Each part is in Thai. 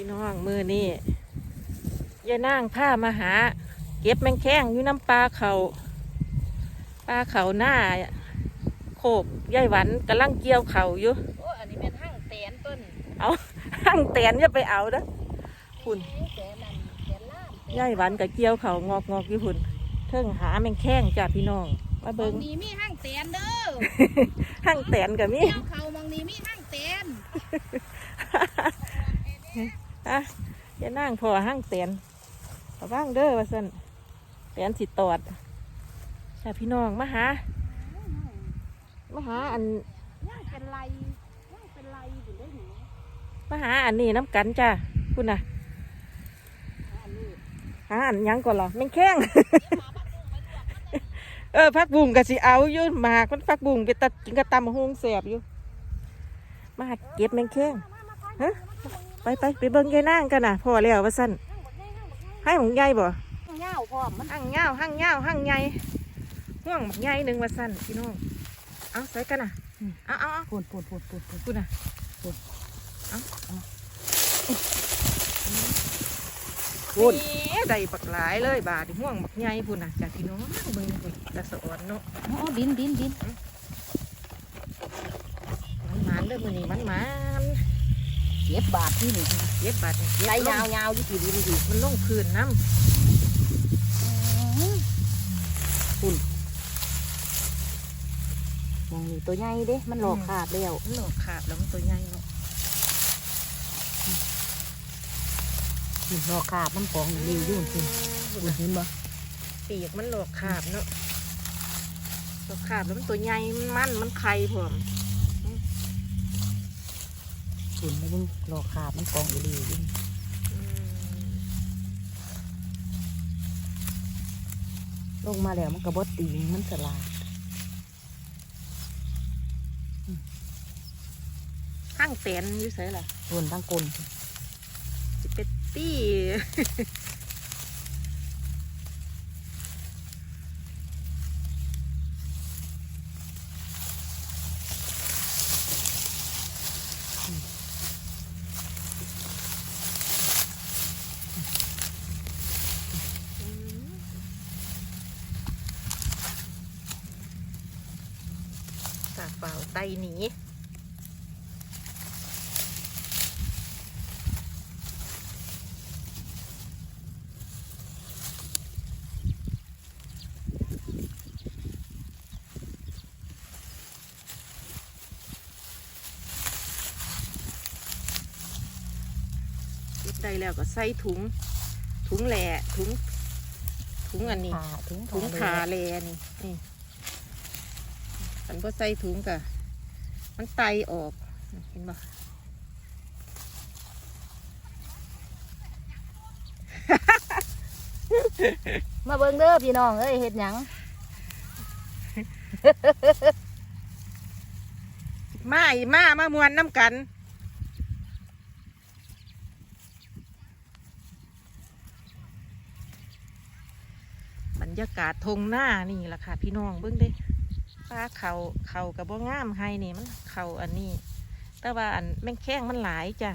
พี่น้องมือนี่ยายนางผ้ามาหา เก็บแมงแข้งอยู่น้ำปลาเขาปลาเขาหน้าโคกยายหวันกำลังเกี่ยวเขาอยู่โอ้อันนี้เป็นห้างแตนต้นเอาหั่งแตนจะไปเอาเด้อคุณแตนนั่นแตนล่ามยายหวันกับเกี่ยวเขางอกงอกอยู่พุ่นเทิงหาแมงแข้งจ้าพี่น้องมามเบิองงนี้มีห้างแตนเด้อหั่งแตนกับมีเจ้าเขามองนี้มีห้างแตน อะยายนางพอหั่งแตนระว่างเด้อว่าสันแตนสิตอดจ้าพี่น้องมาหามาหาอันย่างเป็นไรย่างเป็นไรอยู่ได้หนูมาหาอันนี้น้ำกันจ้าคุณน่ะอันนี้หาอันหยังก่อนเหรอแมงแข้งเออพักบุ้งก็สิเอาอยู่หมากมันพักบุ้งไปตัดกินกระตำหงแสบอยู่มาหาเก็บแมงแข้งฮะ ไปไปไปเบิ่งยายนางกันน่ะพอแล้วว่าสั้นให้ของยายบ่เงาพร้อมมันหั่งเงาหั่งเงาหั่งใหญ่ห่วงบักใหญ่หนึ่งว่าสั้นพี่น้องเอาใส่กันน่ะเอาเอาเอาปูนปูนปูนปูนปูนคุณน่ะเอาเอาพูดนี่ได้บักหลายเลยบาดนี่ห่วงบักใหญ่พุ่นน่ะจากพี่น้องเบิ่งพุ่นตะสะอ่อนเนาะอ๋อดินดินดินมันหมานเด้อมื้อนี้มันหมาน เก็บบาทที่นี่เย็บบาดนี่เย็บไรลยางวยาวๆอยู่กี่ดินกี่มันลงพื้นน้มองนี่ตัวใหญ่เด้ มันหลอกขาดแล้วำมันหลอกขาดแล้วมันตัวใหญ่เนาะนี่หลอกขาดมันของรีวอยู่จริงคุณเห็นบ่ปีกมันหลอกขาดเนาะหลอกขาดแล้วมันตัวใหญ่มันมันมันไข่พร้อม คุณไม่ยังหลอกขาดมันของรีวอยู่อืมลงมาแล้วมันกระบดตีงมันสลาดห้างแตนอยู่ไสล่ะส่วนทั้งกลสิเป็ดตี้ เปล่าไตหนีเก็บได้แล้วก็ใส่ถุง ถุงแหล่ถุง ถุงอันนี้ขาถุงถุงขาแหล่นี่นี่ มันก็ใส่ถุงกะมันไตออกเห็นบ่มาเบิ่งเด้อพี่น้องเอ้ยเฮ็ดหยังมาอีมามามวนน้ำกันบรรยากาศทงหน้านี่แหละค่ะ พี่น้องเบิ้งเด้ ป้าเขาเขากับบ่งามให้นี่มันเขาอันนี้ แต่ว่าอันแม่งแข้งมันหลายจ้ะ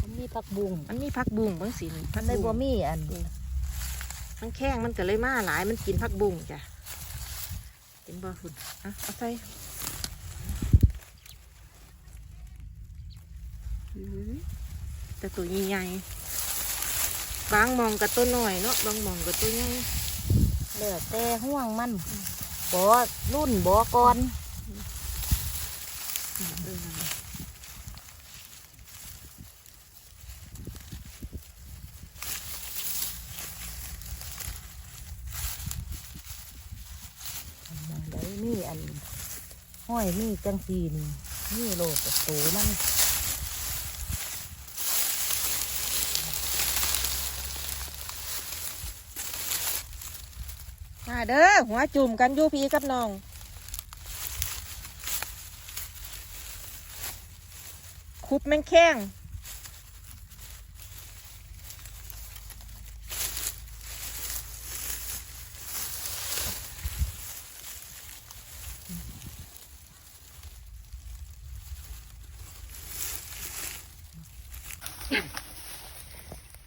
มันมีผักบุ้งมันมีพักบุ้งเบิ้งสิพัมันได้บ่มีอันมันแข้งมันก็เลยมาหลายมันกินพักบุ้งจ้ะกินบ่ฝุ่นอะเอาใส่อื้อแต่ตัวใหญ่ๆบางมองกับตัวหน่อยเนาะบางมองกับตัวใหญ่แล้วแต่ห่วงมัน บ่รุ่นบ่ก่อนเออมองได้มีอันห้อยมีจังซีนี่มีโลดโตมัน เด้อหัวจุ่มกันยูพีกับน้องคุบแม่งแข้ง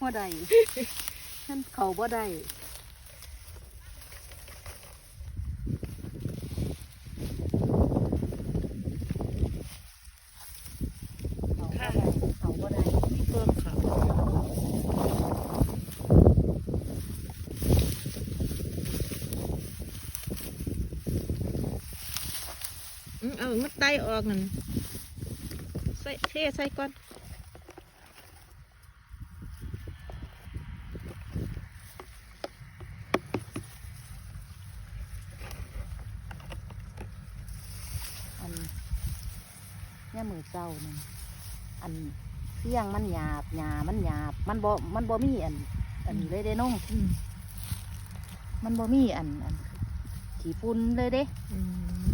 บ่ได้มันเขาบ่ได้เขาบ่ได้เขาบ่ได้ เพิ่มเขาอืม เอามันไตออกนั่นใส่เทใส่ก่อนอันเนี่ยมือเจ้านั่นอันเสียงมันหยาบหยามันหยาบ มันบ่มันบ่มีอัน อันนี้เลยเด้น้องอืมมันบ่มีอันอันขี้ฝุ่นเลยเด้อืม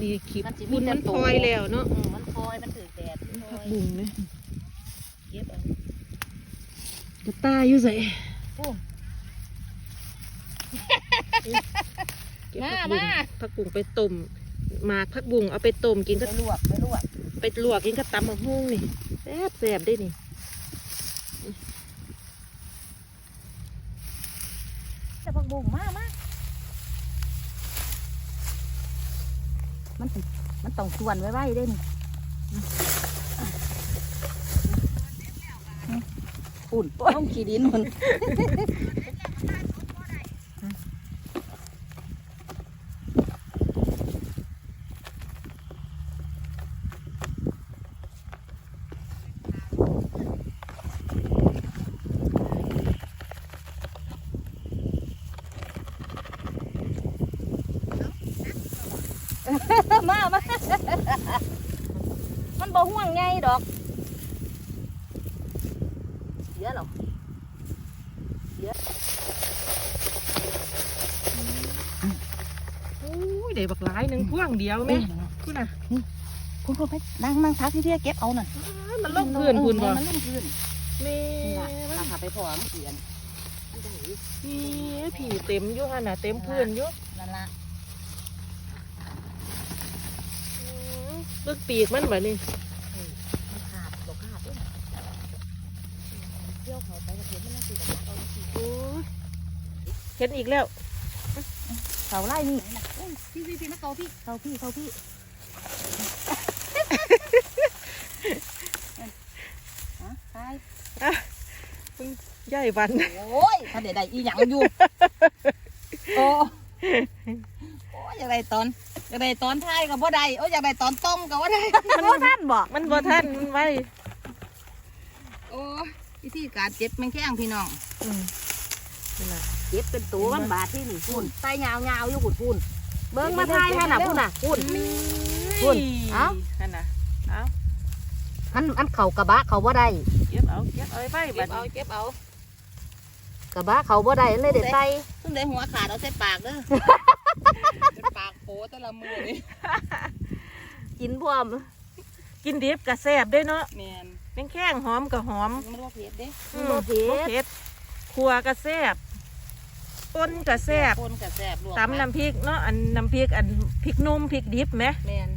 นี่ขีดมันสิมีบุญแต่มันตัวพลอยแล้วเนาะอืมมันคอยมันถือแดดมันคผัอกยบุ้งเลยเก็บเอากระตายอยู่ใส่โอ้เก็บมาผักบุ้งมา ผักบุ้งไปต้มหมากผักบุ้งเอาไปต้มกินไปก็ลวกไปลวกไปลวกกินกับตำมะฮุ่งนี่แซ่บแซ่บได้นี่จะพักบุ้งมามา มันมันต้องส่วนไว้ไว้ด้นี่ปุ่นต้องขี่ดินมัน มามามันบ่ห่วงไงดอกเสียหรออุ้ยได้บักหลายหนึ่งพ่วงเดียวไหมคุณน่ะคุณคุณไปนั่งนั่งพักที่เที่ยเก็บเอาน่ะอ้ามันลงพื้นคุณบ่เออมันลงพื้นแม่นี่ล่ะถ้าหาไปพอมันเปลี่ยนมันได้อีกนี่ผีเต็มอยู่ฮะน่ะเต็มพื้นอยู่ นั่นละ อื มเบิกปีกมันแบบนี้เออมันขาดตกขาดด้วยนะเที่ยวเขาไปกระเทียมมันน่าสิกับเอาสิโอ้ยเห็นอีกแล้วเขาไล่นี่นะเอ้ยพี่พี่พี่นะเขาพี่เขาพี่เขาพี่ฮะไปใหญ่วัน โอ้ยถ้าเดี๋ยวได้อีหยังอยู่ โอ้โอ้ยอยากได้ตอน อยากได้ตอนท้ายกับบ่ได้โอ้ยอยากได้ตอนต้มกับบ่ได้ มันบ่ทันบ่มันบ่ทันมันไว้โอ้ยวิธีการเจ็บแมงแข้งพี่น้องอืมนี่ล่ะเจ็บเป็นตัวมันบาดที่นี่พุ่นไตยาวๆอยู่พุ่นพุ่นเบิ่งมาทายให้น่ะพุ่นน่ะพุ่นคุณเอ้า นั่นน่ะเอามันมันเข่ากระบะเขาบ่ได้ เก็บเอาเก็บเอาไว้เก็บัดบเอานี้เก็บเอากระบะเขาบ่ได้เลยเด็ดใส่ซึ่งได้หัวขาดเอาใส่ปากเด้อ ปากโผแต่ละมือนี่กินพร้อม กินดิบกับแซ่บด้วยเนาะแมนแมงแข้งหอมกับหอมมันว่าเผ็ดเด้อืบ่เผ็ดบ่เผ็ดขัวกับแซ่บป่นกับแซ่บคนกับแซ่บลวกตำน้ำพริกเนาะอันน้ำพริกอันพริกนุ่มพริกดิบไหมแมน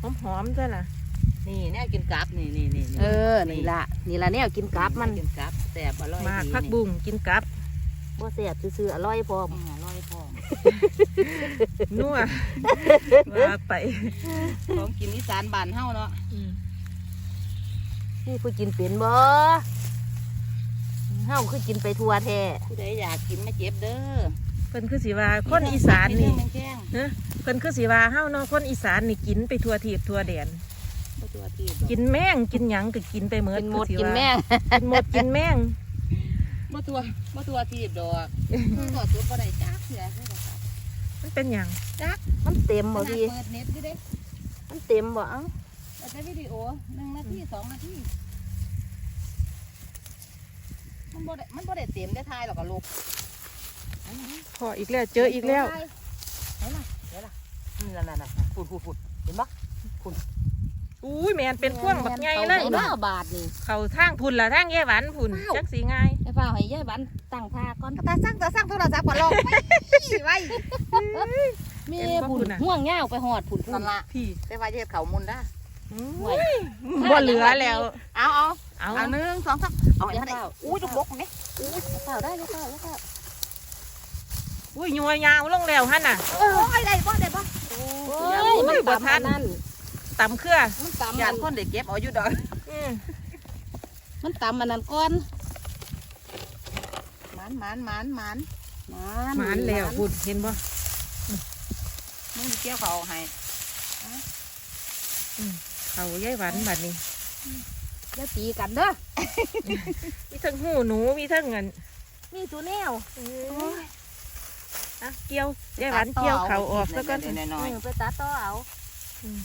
หอมหอมๆจ้ะล่ะนี่แนวกินกับนี่นี่นี่เออนี่ละนี่ละแนวกินกับมันกินกับแซ่บอร่อยหมากดีผักบุ้งกินกับ บ่แซ่บซื่อๆอร่อยพร้อมอร่อยพร้อมนัวว่าไปของกินอีสานบ้านเฮาเนาะอืมนี่ผู้กินเป็นบ่เฮาคือกินไปทั่วแท้ผู้ใดอยากกินมาเจ็บเด้อเพิ่นคือสิว่าคนอีสานนี่มีเรื่องแกล้งเนอะเพิ่นคือสิว่าเฮาเนาะคนอีสานนี่กินไปทั่วทิศทั่วแดน บ่ตัวที่กินแมงกินหยังก็กินไปเหมือกินหมดคือสิกินว่าแม่กินหมดกินแมง บ่ตัวบ่ตัวที่ดอกคือก็ตัวบ่ได้จักเสียคือก็จักมันเป็นหยังมันเต็มบ่ขนาดพี่เปิดเน็ตอยู่เด้มันเต็มบ่เอ้าเปิดแต่วิดีโอหนึ่งนาทีสองนาทีมันบ่ได้มันบ่ได้เต็มได้ทายหรอกก็ลบพออีกแล้วเจออีกแล้วไหนล่ะเดี๋ยวล่ะนี่ล่ะน่ะๆๆฝุ่นๆๆเห็นบ่ อุ้ยแมนเป็นพ่วงบักใหญ่เลยอาหน้าบาทนี่เขาทางพุ่นละทางแย่หวานพุ่นว้าวจักสีง่ายไอ้ฟ้าให้ยายบันตั้งท่าก่อนตาสร้างตาสร้างโทรศัพท์ก่อนลองไว้ไว้มีผุนห่วงยาวไปหอดผุนนั่นละพี่แต่ว่าเฮ็ดเขามุนได้นอุ้ยบ่เหลือแล้วเอาเอาเอาเอาหนึ่งสองสามเอาให้อย่ามันได้เฝ้าอุ้ยลูกบกนี่อุ้ยเฝ้าได้อย่าเฝ้าอย่าเฝ้าอุ้ยยัวยาวลงแล้วหั่นน่ะโอ้ยได้บ่ได้บ่โอ้ยมันบ่ตำทันอันนั่น ตำเครือมันตำยาอันนคนได้เก็บเอาอยู่ดอกอืมมันตำอันนั้นก่อนหมันหมันหมันหมันมันหมานแล้วบุญเห็นบ่มึงสิเกี่ยวเขาเอาให้เขายายหวานบัดนี้อย่าตีกันเด้อมีทั้งหูหนูมีทั้งเงินมีตัวแนวอะเกี่ยวยายหวานเกี่ยวเขาออกแล้วก็น้อยเออไปตัดต่อเอาอืม